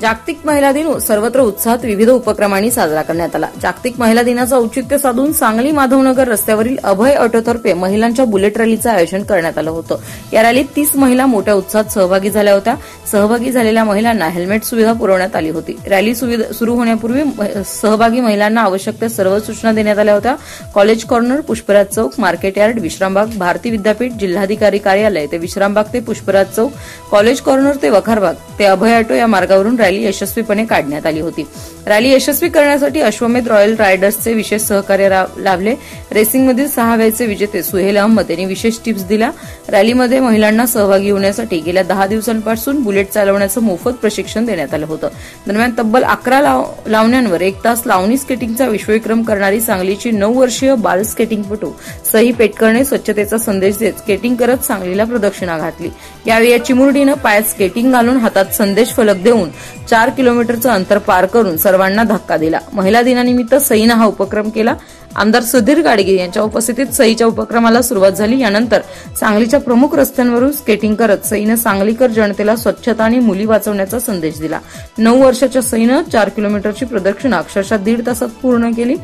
जागतिक महिला दिन सर्वत्र उत्साहात विविध उपक्रमांनी साजरा करण्यात आला. जागतिक महिला दिनाचं औचित्य साधून सांगली माधवनगर रस्त्यावरील अभय ऑटोतर्फे महिलांच्या बुलेट रॅलीचं आयोजन करण्यात आलं होतं. या रॅलीत तीस महिला मोठ्या उत्साहात सहभागी झाल्या होत्या. सहभागी झालेल्या महिलांना हेल्मेट सुविधा पुरवण्यात आली होती. रॅली सुरू होण्यापूर्वी सहभागी महिलांना आवश्यक त्या सर्व सूचना देण्यात आल्या होत्या. कॉलेज कॉर्नर पुष्पराज चौक मार्केट यार्ड विश्रामबाग भारती विद्यापीठ जिल्हाधिकारी कार्यालय ते विश्रामबाग ते पुष्पराज चौक कॉलेज कॉर्नर ते वखारबाग ते अभय ऑटो या मार्गावरून रॅली यशस्वीपणे काढण्यात आली होती. रॅली यशस्वी करण्यासाठी अश्वमेध रॉयल रायडर्सचे विशेष सहकार्य लाभले. रेसिंगमधील सहाव्याचे विजेते सुहेल अहमद यांनी विशेष टिप्स दिला रॅलीमध्ये महिलांना सहभागी होण्यासाठी गेल्या दहा दिवसांपासून बुलेट चालवण्याचं मोफत प्रशिक्षण देण्यात आलं होतं. दरम्यान तब्बल अकरा लावण्यांवर एक तास लावणी स्केटिंगचा विश्वविक्रम करणारी सांगलीची नऊ वर्षीय बाल स्केटिंगपटू सही पेटकरने स्वच्छतेचा संदेश देत स्केटिंग करत सांगलीला प्रदक्षिणा घातली. यावेळी या चिमुरडीनं पायात स्केटिंग घालून हातात संदेश फलक देऊन चार किलोमीटरचं अंतर पार करून सर्वांना धक्का दिला. महिला दिनानिमित्त सईनं हा उपक्रम केला. आमदार सुधीर गाडगे यांच्या उपस्थितीत सईच्या उपक्रमाला सुरुवात झाली. यानंतर सांगलीच्या प्रमुख रस्त्यांवरून स्केटिंग करत सईनं सांगलीकर जनतेला स्वच्छता आणि मुली वाचवण्याचा संदेश दिला. नऊ वर्षाच्या सईनं चार किलोमीटरची प्रदक्षिणा अक्षरशः दीड तासात पूर्ण केली.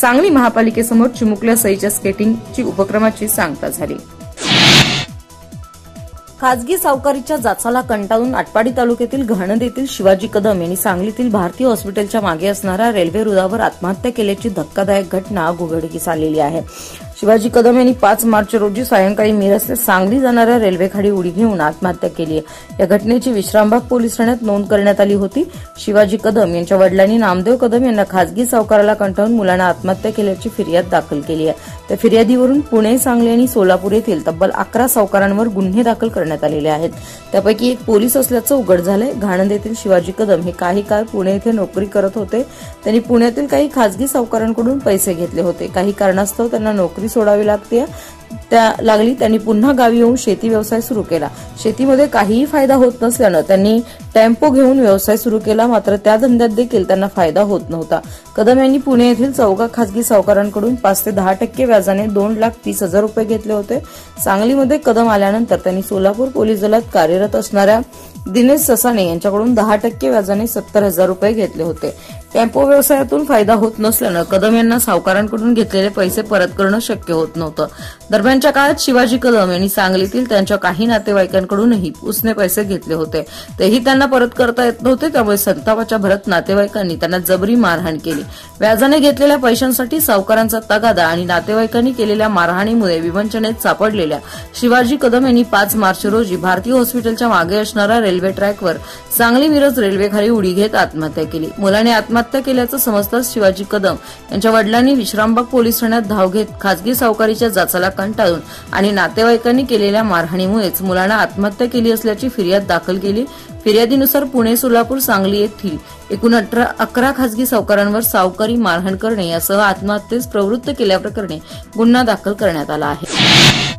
सांगली महापालिकेसमोर चिमुकल्या सईच्या स्केटिंगची उपक्रमाची सांगता झाली. खासगी सावकारीच्या जाचाला कंटाळून आटपाडी तालुक्यातील घाणद येथील शिवाजी कदम यांनी सांगलीतील भारतीय हॉस्पिटलच्या मागे असणाऱ्या रेल्वे रुळावर आत्महत्या केल्याची धक्कादायक घटना उघडकीस आलेली आहे. शिवाजी कदम यांनी पाच मार्च रोजी सायंकाळी मिरज ते सांगली जाणाऱ्या रेल्वे खाडी उडी घेऊन आत्महत्या केली आहे. या घटनेची विश्रामबाग पोलीस ठाण्यात नोंद करण्यात आली होती. शिवाजी कदम यांच्या वडिलांनी नामदेव कदम यांना खासगी सावकाराला कंटाळून मुलांना आत्महत्या केल्याची फिर्याद दाखल केली आहे. त्या फिर्यादीवरून पुणे सांगली आणि सोलापूर येथील तब्बल अकरा सावकारांवर गुन्हे दाखल करण्यात आलेले आहेत. त्यापैकी एक पोलीस असल्याचं उघड झालंय. घाणंद येथील शिवाजी कदम हे काही काळ पुणे येथे नोकरी करत होते. त्यांनी पुण्यातील काही खासगी सावकारांकडून पैसे घेतले होते. काही कारणास्तव त्यांना नोकरी सोडावी लागते. त्या लागली त्यांनी पुन्हा गावी येऊन शेती व्यवसाय सुरू केला. शेतीमध्ये काहीही फायदा होत नसल्यानं त्यांनी टेम्पो घेऊन व्यवसाय सुरू केला मात्र त्या धंद्यात देखील त्यांना फायदा होत नव्हता. कदम यांनी पुणे येथील चौका खासगी सावकारांकडून पाच ते दहा टक्के व्याजाने दोन लाख तीस हजार रुपये घेतले होते. सांगलीमध्ये कदम आल्यानंतर त्यांनी सोलापूर पोलीस दलात कार्यरत असणाऱ्या दिनेश ससाणे यांच्याकडून दहा टक्के व्याजाने सत्तर हजार रुपये घेतले होते. टेम्पो व्यवसायातून फायदा होत नसल्यानं कदम यांना सावकारांकडून घेतलेले पैसे परत करणं शक्य होत नव्हतं. दरम्यानच्या काळात शिवाजी कदम यांनी सांगलीतील त्यांच्या काही नातेवाईकांकडूनही उसने पैसे घेतले होते. तेही त्यांना परत करता येत नव्हते त्यामुळे संतापाच्या भरत नातेवाईकांनी त्यांना जबरी मारहाण केली. व्याजाने घेतलेल्या पैशांसाठी सावकारांचा तगादा आणि नातेवाईकांनी केलेल्या मारहाणीमुळे विवंचनेत सापडलेल्या शिवाजी कदम यांनी पाच मार्च रोजी भारतीय हॉस्पिटलच्या मागे असणारा रेल्वे ट्रॅकवर सांगली मिरज रेल्वेखाली उडी घेत आत्महत्या केली. मुलाने आत्महत्या केल्याचं समजताच शिवाजी कदम यांच्या वडिलांनी विश्रामबाग पोलीस ठाण्यात धाव घेत खासगी सावकारीच्या जाचाला कंटाळून आणि नातेवाईकांनी केलेल्या मारहाणीमुळेच मुलानं आत्महत्या केली असल्याची फिर्याद दाखल केली. फिर्यादीनुसार पुणे सोलापूर सांगली येथील एकूण अठरा अकरा खासगी सावकारांवर सावकारी मारहाण करणे यासह आत्महत्येस प्रवृत्त केल्याप्रकरणी गुन्हा दाखल करण्यात आला आहे.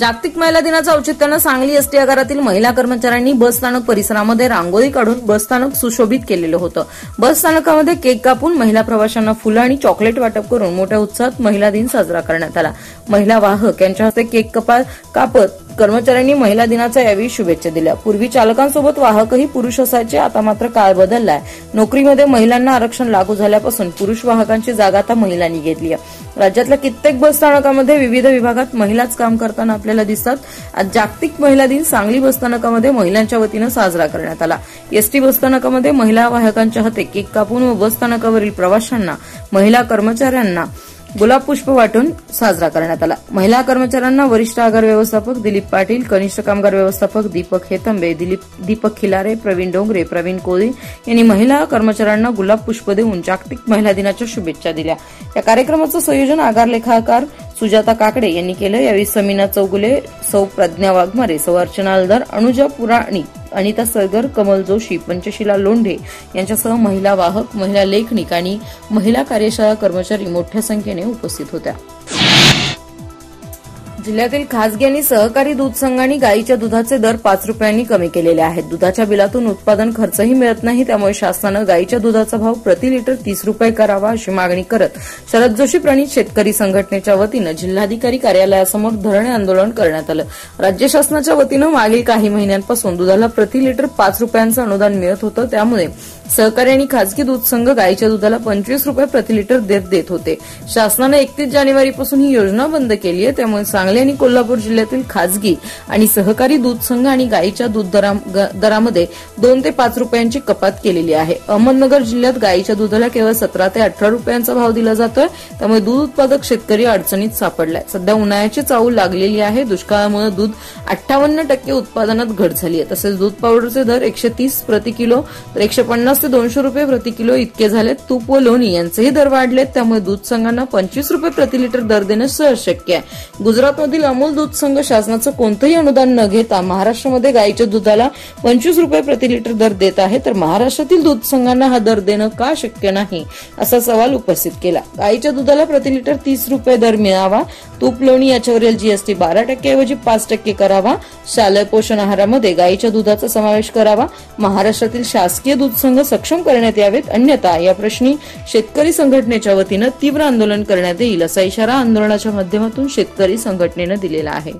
जागतिक महिला दिनाचं औचित्यानं सांगली एसटी आगारातील महिला कर्मचाऱ्यांनी बस स्थानक परिसरामध्ये रांगोळी काढून बस स्थानक सुशोभित केलेलं होतं. बस स्थानकामध्ये केक कापून महिला प्रवाशांना फुलं आणि चॉकलेट वाटप करून मोठ्या उत्साहात महिला दिन साजरा करण्यात आला. महिला वाहक यांच्या हस्ते केक कपा कापत कर्मचाऱ्यांनी महिला दिनाच्या यावेळी शुभेच्छा दिल्या. पूर्वी चालकांसोबत वाहकही पुरुष असायचे आता मात्र काळ बदललाय. नोकरीमध्ये महिलांना आरक्षण लागू झाल्यापासून पुरुष वाहकांची जागा आता महिलांनी घेतली आहे. राज्यातल्या कित्येक बस स्थानकामध्ये विविध विभागात महिलाच काम करताना आपल्याला दिसतात. आज जागतिक महिला दिन सांगली बसस्थानकामध्ये महिलांच्या वतीनं साजरा करण्यात आला. एसटी बसस्थानकामध्ये महिला वाहकांच्या हाते केक कापून व बसस्थानकावरील प्रवाशांना महिला कर्मचाऱ्यांना गुलाब पुष्प वाटून साजरा करण्यात आला. महिला कर्मचाऱ्यांना वरिष्ठ आगार व्यवस्थापक दिलीप पाटील कनिष्ठ कामगार व्यवस्थापक दीपक हेतंबे दिलीप दीपक खिलारे प्रवीण डोंगरे प्रवीण कोळी यांनी महिला कर्मचाऱ्यांना गुलाब पुष्प देऊन जागतिक महिला दिनाच्या शुभेच्छा दिल्या. या कार्यक्रमाचं संयोजन आगार लेखाकार सुजाता काकडे यांनी केलं. यावेळी समीना चौगुले सौ प्रज्ञा वाघमारे सौ अर्चना अलदार अनुजा पुराणी अनिता सरगर कमल जोशी पंचशिला लोंढे यांच्यासह महिला वाहक महिला लेखनिक आणि महिला कार्यशाळा कर्मचारी मोठ्या संख्येने उपस्थित होत्या. जिल्ह्यातील खासगी आणि सहकारी दूध संघांनी गायीच्या दुधाचे दर पाच रुपयांनी कमी केलेले आहेत. दुधाच्या बिलातून उत्पादन खर्चही मिळत नाही त्यामुळे शासनानं गायीच्या दुधाचा भाव प्रति लिटर तीस रुपये करावा अशी मागणी करत शरद जोशी प्रणित शेतकरी संघटनेच्या वतीनं जिल्हाधिकारी कार्यालयासमोर धरणे आंदोलन करण्यात आलं. राज्य शासनाच्या वतीनं मागील काही महिन्यांपासून दुधाला प्रति लिटर पाच रुपयांचं अनुदान मिळत होतं त्यामुळे सहकारी आणि खासगी दूध संघ गायीच्या दुधाला पंचवीस रुपये प्रति लिटर दर देत होते. शासनानं एकतीस जानेवारीपासून ही योजना बंद केली आहे. त्यामुळे सांगली आणि कोल्हापूर जिल्ह्यातील खासगी आणि सहकारी दूध संघ आणि गायीच्या दूध दरामध्ये दोन ते पाच रुपयांची कपात केलेली आहे. अहमदनगर जिल्ह्यात गायीच्या दुधाला केवळ सतरा ते अठरा रुपयांचा भाव दिला जातोय. त्यामुळे दूध उत्पादक शेतकरी अडचणीत सापडलाय. सध्या उन्हाळ्याची चाऊल लागलेली आहे. दुष्काळामुळे दूध अठ्ठावन्न टक्के उत्पादनात घट झाली आहे. तसेच दूध पावडरचे दर एकशे तीस प्रति किलो तर एकशे पन्नास ते दोनशे रुपये प्रति किलो इतके झालेत. तूप व लोणी यांचेही दर वाढलेत. त्यामुळे दूध संघांना पंचवीस रुपये प्रति लिटर दर देणं सहज शक्य आहे. गुजरातमधील अमूल दूध संघ शासनाचं कोणतंही अनुदान न घेता महाराष्ट्रामध्ये गायीच्या दुधाला पंचवीस रुपये प्रति लिटर दर देत आहे. तर महाराष्ट्रातील दूध संघांना हा दर देणं का शक्य नाही? असा सवाल उपस्थित केला. गायीच्या दुधाला प्रति लिटर तीस रुपये दर मिळावा. तूप लोणी याच्यावरील जीएसटी बारा टक्क्याऐवजी पाच टक्के करावा. शालेय पोषण आहारामध्ये गायीच्या दुधाचा समावेश करावा. महाराष्ट्रातील शासकीय दूध संघ सक्षम करण्यात यावेत. अन्यथा या प्रश्नी शेतकरी संघटनेच्या वतीनं तीव्र आंदोलन करण्यात येईल असा इशारा आंदोलनाच्या माध्यमातून शेतकरी संघटनेनं दिलेला आहे.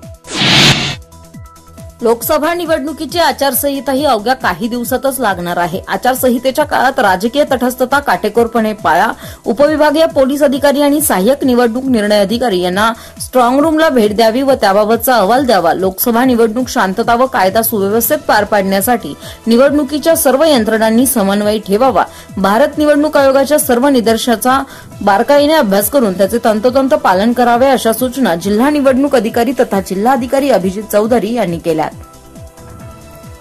लोकसभा निवडणुकीची आचारसंहिता ही अवघ्या काही दिवसातच लागणार आहे. आचारसंहितेच्या काळात राजकीय तटस्थता काटेकोरपणे पाळा. उपविभागीय पोलीस अधिकारी आणि सहाय्यक निवडणूक निर्णय अधिकारी यांना स्ट्रॉंग रूमला भेट द्यावी व त्याबाबतचा अहवाल द्यावा. लोकसभा निवडणूक शांतता व कायदा सुव्यवस्थेत पार पाडण्यासाठी निवडणुकीच्या सर्व यंत्रणांनी समन्वय ठेवावा. भारत निवडणूक आयोगाच्या सर्व निदर्शनाचा बारकाईने अभ्यास करून त्याचे तंतोतंत पालन करावे अशा सूचना जिल्हा निवडणूक अधिकारी तथा जिल्हाधिकारी अभिजित चौधरी यांनी केल्या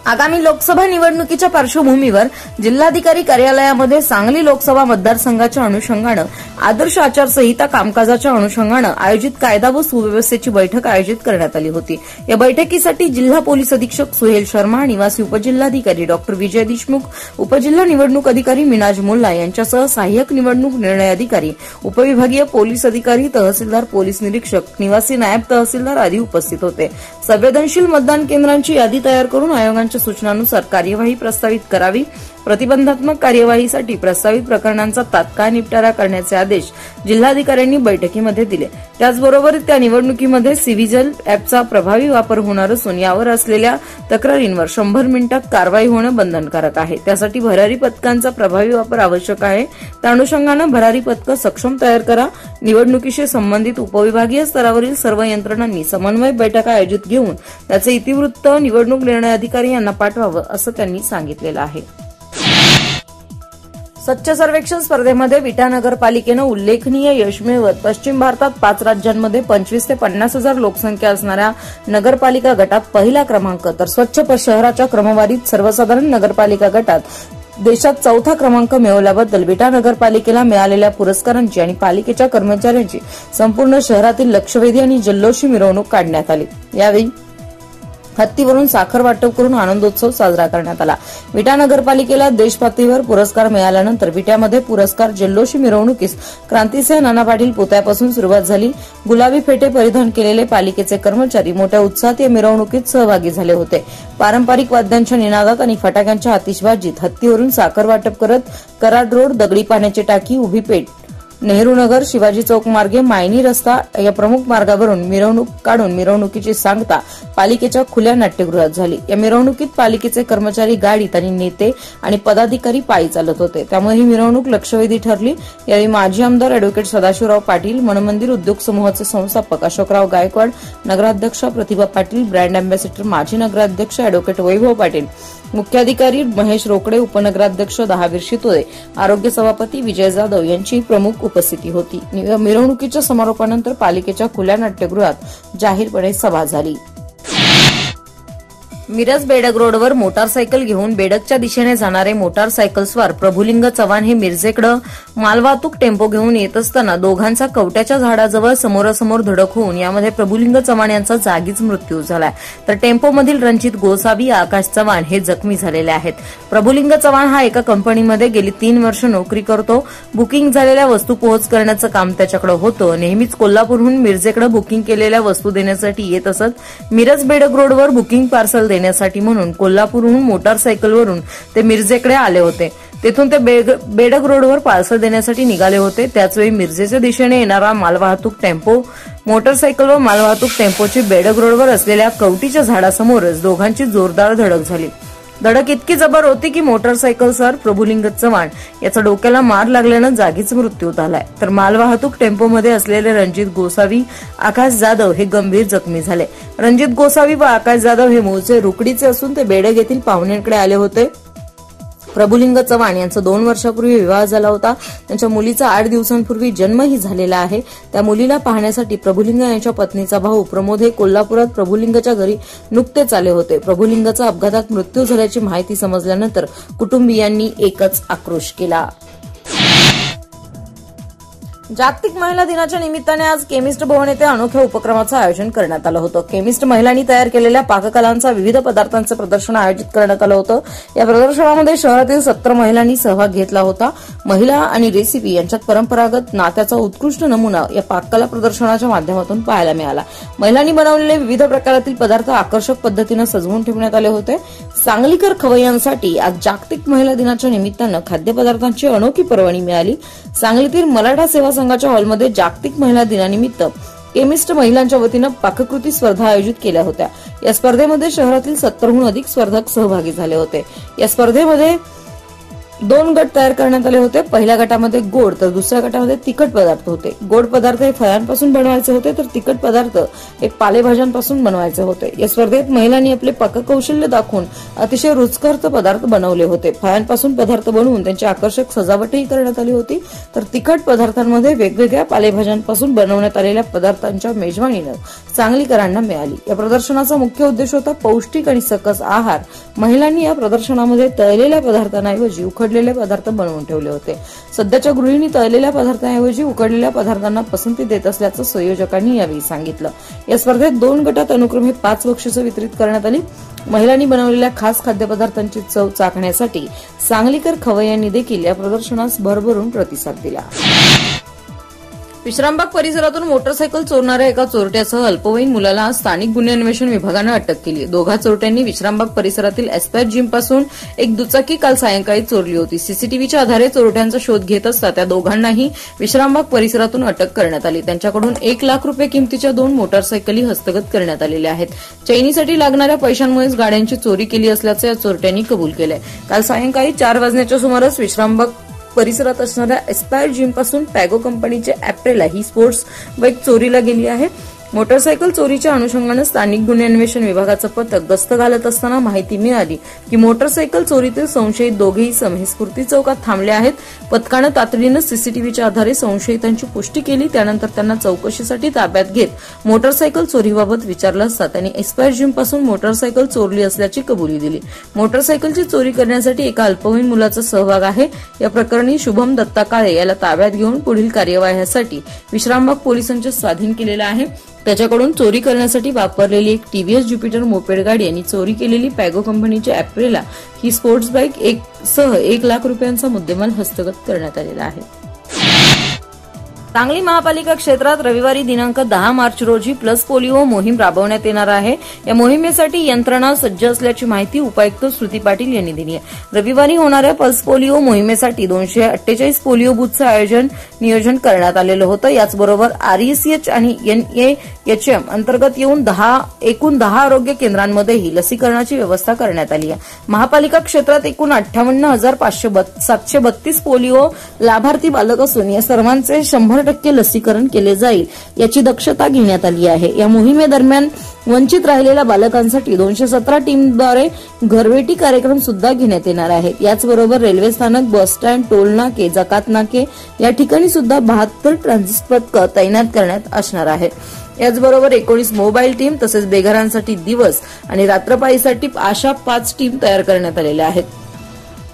आगामी लोकसभा निवडणुकीच्या पार्श्वभूमीवर जिल्हाधिकारी कार्यालयामध्ये सांगली लोकसभा मतदारसंघाच्या अनुषंगानं आदर्श आचारसंहिता कामकाजाच्या अनुषंगानं आयोजित कायदा व सुव्यवस्थेची बैठक आयोजित करण्यात आली होती. या बैठकीसाठी जिल्हा पोलीस अधीक्षक सुहेल शर्मा निवासी उपजिल्हाधिकारी डॉक्टर विजय देशमुख उपजिल्हा निवडणूक अधिकारी मिनाज मुल्ला यांच्यासह सहाय्यक निवडणूक निर्णय अधिकारी उपविभागीय पोलीस अधिकारी तहसीलदार पोलीस निरीक्षक निवासी नायब तहसीलदार आदी उपस्थित होते. संवेदनशील मतदान केंद्रांची यादी तयार करून आयोगांच्या सूचनानुसार कार्यवाही प्रस्तावित करावी प्रतिबंधात्मक कार्यवाहीसाठी प्रस्तावित प्रकरणांचा तात्काळ निपटारा करण्याचे आदेश जिल्हाधिकाऱ्यांनी बैठकीमध्ये दिले. त्याचबरोबर त्या निवडणुकीमध्ये सिव्हिजल ऍपचा प्रभावी वापर होणार असून यावर असलेल्या तक्रारींवर शंभर मिनिटात कारवाई होणं बंधनकारक आहे. त्यासाठी भरारी पथकांचा प्रभावी वापर आवश्यक आहे. त्या अनुषंगानं भरारी पथकं सक्षम तयार करा. निवडणुकीशी संबंधित उपविभागीय स्तरावरील सर्व यंत्रणांनी समन्वय बैठका आयोजित घेऊन त्याचे इतिवृत्त निवडणूक निर्णय अधिकारी यांना पाठवावं असं त्यांनी सांगितलेलं आहे. स्वच्छ सर्वेक्षण स्पर्धेमध्ये विटा नगरपालिकेनं उल्लेखनीय यश मिळवत पश्चिम भारतात पाच राज्यांमध्ये पंचवीस ते पन्नास हजार लोकसंख्या असणाऱ्या नगरपालिका गटात पहिला क्रमांक तर स्वच्छ शहराच्या क्रमवारीत सर्वसाधारण नगरपालिका गटात देशात चौथा क्रमांक मिळवल्याबद्दल विटा नगरपालिकेला मिळालेल्या पुरस्कारांची आणि पालिकेच्या कर्मचाऱ्यांची संपूर्ण शहरातील लक्षवेधी आणि जल्लोषी मिरवणूक काढण्यात आली. यावेळी हत्तीवरून साखर वाटप करून आनंदोत्सव साजरा करण्यात आला. विटा नगरपालिकेला देशपातळीवर पुरस्कार मिळाल्यानंतर विट्यामध्ये पुरस्कार जल्लोषी मिरवणुकीस क्रांतीसिंह नाना पाटील पुतळ्यापासून सुरुवात झाली. गुलाबी फेटे परिधान केलेले पालिकेचे कर्मचारी मोठ्या उत्साहात या मिरवणुकीत सहभागी झाले होते. पारंपरिक वाद्यांच्या निनादात आणि फटाक्यांच्या आतिषबाजीत हत्तीवरून साखर वाटप करत कराड रोड दगडी पाण्याची टाकी उभी पेट नेहरू नगर शिवाजी चौक मार्गे मायनी रस्ता या प्रमुख मार्गावरून मिरवणूक काढून मिरवणुकीची सांगता पालिकेच्या खुल्या नाट्यगृहात झाली. या मिरवणुकीत पालिकेचे कर्मचारी गाडीत आणि नेते आणि पदाधिकारी पायी चालत होते. त्यामुळे ही मिरवणूक लक्षवेधी ठरली. यावेळी माजी आमदार अॅडव्होकेट सदाशिवराव पाटील मनमंदिर उद्योग समूहाचे संस्थापक अशोकराव गायकवाड नगराध्यक्ष प्रतिभा पाटील ब्रँड अँबॅसेडर माजी नगराध्यक्ष अॅडव्होकेट वैभव पाटील मुख्याधिकारी महेश रोकडे उपनगराध्यक्ष दहावीर शितोदे आरोग्य सभापती विजय जाधव यांची प्रमुख उपस्थिती होती. मिरवणुकीच्या समारोपानंतर पालिकेच्या खुल्या नाट्यगृहात जाहीरपणे सभा झाली. मिरज बेडग रोडवर मोटारसायकल घेऊन बेडगच्या दिशेने जाणारे मोटारसायकलस्वार प्रभुलिंग चव्हाण हे मिरजेकडं मालवाहतूक टेम्पो घेऊन येत असताना दोघांचा कवट्याच्या झाडाजवळ समोरासमोर धडक होऊन यामध्ये प्रभुलिंग चव्हाण यांचा जागीच मृत्यू झालाय. तर टेम्पोमधील रणजित गोसावी आकाश चव्हाण हे जखमी झालेले आहेत. प्रभुलिंग चव्हाण हा एका कंपनीमध्ये गेली तीन वर्ष नोकरी करतो. बुकिंग झालेल्या वस्तू पोहोच करण्याचं काम त्याच्याकडे होतं. नेहमीच कोल्हापूरहून मिरजेकडे बुकिंग केलेल्या वस्तू देण्यासाठी येत असत. मिरज बेडग रोडवर बुकिंग पार्सल देण्यासाठी म्हणून कोल्हापूरहून मोटारसायकलवरून ते मिरजेकडे आले होते. तेथून ते बेडग रोडवर पार्सल देण्यासाठी निघाले होते. त्याचवेळी मिरजेच्या दिशेने येणारा मालवाहतूक टेम्पो मोटरसायकल व मालवाहतूक टेम्पोची बेडग रोडवर असलेल्या कवटीच्या झाडासमोरच दोघांची जोरदार धडक झाली. धडक इतकी जबर होती की मोटरसायकल सर प्रभुलिंग चव्हाण याचा डोक्याला मार लागल्यानं जागीच मृत्यू झालाय. तर मालवाहतूक टेम्पोमध्ये असलेले रणजित गोसावी आकाश जाधव हे गंभीर जखमी झाले. रणजित गोसावी व आकाश जाधव हे मूळचे रुकडीचे असून ते बेडग येथील पाहुण्यांकडे आले होते. प्रभुलिंग चव्हाण यांचा दोन वर्षापूर्वी विवाह झाला होता. त्यांच्या मुलीचा आठ दिवसांपूर्वी जन्मही झालेला आहे. त्या मुलीला पाहण्यासाठी प्रभुलिंग यांच्या पत्नीचा भाऊ प्रमोद हे कोल्हापुरात प्रभुलिंगच्या घरी नुकतेच आले होते. प्रभुलिंगचा अपघातात मृत्यू झाल्याची माहिती समजल्यानंतर कुटुंबियांनी एकच आक्रोश केला. जागतिक महिला दिनाच्या निमित्ताने आज केमिस्ट भवन येथे अनोख्या उपक्रमाचं आयोजन करण्यात आलं होतं. केमिस्ट महिलांनी तयार केलेल्या पाककलांचा विविध पदार्थांचं प्रदर्शन आयोजित करण्यात आलं होतं. या प्रदर्शनामध्ये शहरातील सत्तर महिलांनी सहभाग घेतला होता. महिला आणि रेसिपी यांच्यात परंपरागत नात्याचा उत्कृष्ट नमुना या पाककला प्रदर्शनाच्या माध्यमातून पाहायला मिळाला. महिलांनी बनवलेले विविध प्रकारातील पदार्थ आकर्षक पद्धतीनं सजवून ठेवण्यात आले होते. सांगलीकर खवय्यांसाठी आज जागतिक महिला दिनाच्या निमित्तानं खाद्यपदार्थांची अनोखी पर्वणी मिळाली. सांगलीतील मराठा सेवा संघाच्या हॉलमध्ये जागतिक महिला दिनानिमित्त केमिस्ट महिलांच्या वतीनं पाककृती स्पर्धा आयोजित केल्या होत्या. या स्पर्धेमध्ये शहरातील सत्तरहून अधिक स्पर्धक सहभागी झाले होते. या स्पर्धेमध्ये दोन गट तयार करण्यात आले होते. पहिल्या गटामध्ये गोड तर दुसऱ्या गटामध्ये तिखट पदार्थ होते. गोड पदार्थ हे फळांपासून बनवायचे होते तर तिखट पदार्थ हे पालेभाज्यांपासून बनवायचे होते. या स्पर्धेत महिलांनी आपले पाककौशल्य दाखवून अतिशय रुचकर्थ पदार्थ बनवले होते. फळांपासून पदार्थ बनवून त्यांची आकर्षक सजावटही करण्यात आली होती. तर तिखट पदार्थांमध्ये वेगवेगळ्या पालेभाज्यांपासून बनवण्यात आलेल्या पदार्थांच्या मेजवानीनं चांगलीकरांना मिळाली. या प्रदर्शनाचा मुख्य उद्देश होता पौष्टिक आणि सकस आहार. महिलांनी या प्रदर्शनामध्ये तळलेल्या पदार्थांऐवजी उखड उकडलेले पदार्थ बनवून ठेवले होते. सध्याच्या गृहिणी तळलेल्या पदार्थांऐवजी उकडलेल्या पदार्थांना पसंती देत असल्याचं संयोजकांनी यावेळी सांगितलं. या स्पर्धेत दोन गटात अनुक्रमे पाच बक्षिसं वितरित करण्यात आली. महिलांनी बनवलेल्या खास खाद्यपदार्थांची चव चाखण्यासाठी सांगलीकर खवय्यांनी देखील या प्रदर्शनास भरभरून प्रतिसाद दिला. विश्रामबाग परिसरातून मोटरसायकल चोरणाऱ्या एका चोरट्यासह अल्पवयीन मुलाला स्थानिक गुन्हे अन्वेषण विभागानं अटक केली दोघा चोरट्यांनी विश्रामबाग परिसरातील एस्पायर जिमपासून एक दुचाकी काल सायंकाळी चोरली होती. सीसीटीव्हीच्या आधारे चोरट्यांचा शोध घेत असता त्या दोघांनाही विश्रामबाग परिसरातून अटक करण्यात आली. त्यांच्याकडून एक लाख रुपये किमतीच्या दोन मोटारसायकली हस्तगत करण्यात आलेल्या आहेत. चैनीसाठी लागणाऱ्या पैशांमुळेच गाड्यांची चोरी केली असल्याचं या चोरट्यांनी कबूल केलंय. काल सायंकाळी चार वाजण्याच्या सुमारास विश्रामबाग परिसरात असणाऱ्या एस्पायर जिमपासून पॅगो कंपनीचे अॅप्रेला ही स्पोर्ट्स बाईक चोरीला गेली आहे. मोटरसायकल चोरीच्या अनुषंगानं स्थानिक गुन्हे अन्वेषण विभागाचं पथक गस्त घालत असताना माहिती मिळाली की मोटरसायकल चोरीतील संशयित दोघेही सम स्फूर्ती चौकात थांबले आहेत. पथकानं तातडीनं सीसीटीव्हीच्या आधारे संशयितांची पुष्टी केली त्यानंतर त्यांना चौकशीसाठी ताब्यात घेत मोटरसायकल चोरीबाबत विचारलं असता त्यांनी एक्सपायर जिमपासून मोटरसायकल चोरली असल्याची कबुली दिली. मोटरसायकलची चोरी करण्यासाठी एका अल्पवयीन मुलाचा सहभाग आहे. या प्रकरणी शुभम दत्ता काळे याला ताब्यात घेऊन पुढील कार्यवाहीसाठी विश्रामबाग पोलिसांच्या स्वाधीन केलेला आहे. त्याच्याकडून चोरी करण्यासाठी वापरलेली एक टीव्हीएस ज्युपिटर मोपेड गाडी आणि चोरी केलेली पॅगो कंपनीची ॲप्रेला ही स्पोर्ट्स बाईक एक सह एक लाख रुपयांचा मुद्देमाल हस्तगत करण्यात आलेला आहे. सांगली महापालिका क्षेत्रात रविवारी दिनांक दहा मार्च रोजी प्लस पोलिओ मोहीम राबवण्यात येणार आहे. या मोहिमेसाठी यंत्रणा सज्ज असल्याची माहिती उपायुक्त श्रुती पाटील यांनी दिली आहे. रविवारी होणाऱ्या पल्स पोलिओ मोहिमेसाठी दोनशे अठ्ठेचाळीस पोलिओ बुथचं आयोजन नियोजन करण्यात आलेलं होतं. याचबरोबर आरईसीएच आणि एनएएचएम अंतर्गत येऊन दहा एकूण दहा आरोग्य केंद्रांमध्येही लसीकरणाची व्यवस्था करण्यात आली आहे. महापालिका क्षेत्रात एकूण अठ्ठावन्न हजार पाचशे सातशे बत्तीस पोलिओ लाभार्थी बालक असून या सर्वांचे शंभर टक्के लसीकरण केले जाईल याची दक्षता घेण्यात आली आहे. या मोहिमेदरम्यान वंचित राहिलेल्या बालकांसाठी दोनशे सतरा टीमद्वारे घरभेटी कार्यक्रम सुद्धा घेण्यात येणार आहेत. याचबरोबर रेल्वे स्थानक बस स्टँड टोल नाके जकात नाके या ठिकाणी सुद्धा बहात्तर ट्रान्झिट पथकं तैनात करण्यात असणार आहे. याचबरोबर एकोणीस मोबाईल टीम तसेच बेघरांसाठी दिवस आणि रात्रपाळीसाठी अशा पाच टीम तयार करण्यात आलेल्या आहेत.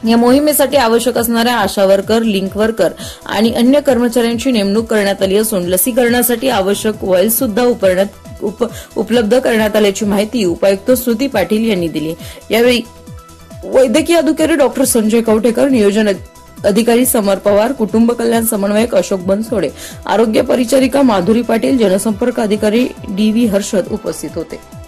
या मोहिमेसाठी आवश्यक असणाऱ्या आशा वर्कर लिंक वर्कर आणि अन्य कर्मचाऱ्यांची नेमणूक करण्यात आली असून लसीकरणासाठी आवश्यक वॉईल सुद्धा उपरण्यात उप, उपलब्ध करण्यात आल्याची माहिती उपायुक्त श्रुती पाटील यांनी दिली. यावेळी वैद्यकीय अधिकारी डॉक्टर संजय कवठेकर नियोजन अधिकारी समर पवार कुटुंब कल्याण समन्वयक अशोक बनसोडे आरोग्य परिचारिका माधुरी पाटील जनसंपर्क अधिकारी डी व्ही हर्षद उपस्थित होते.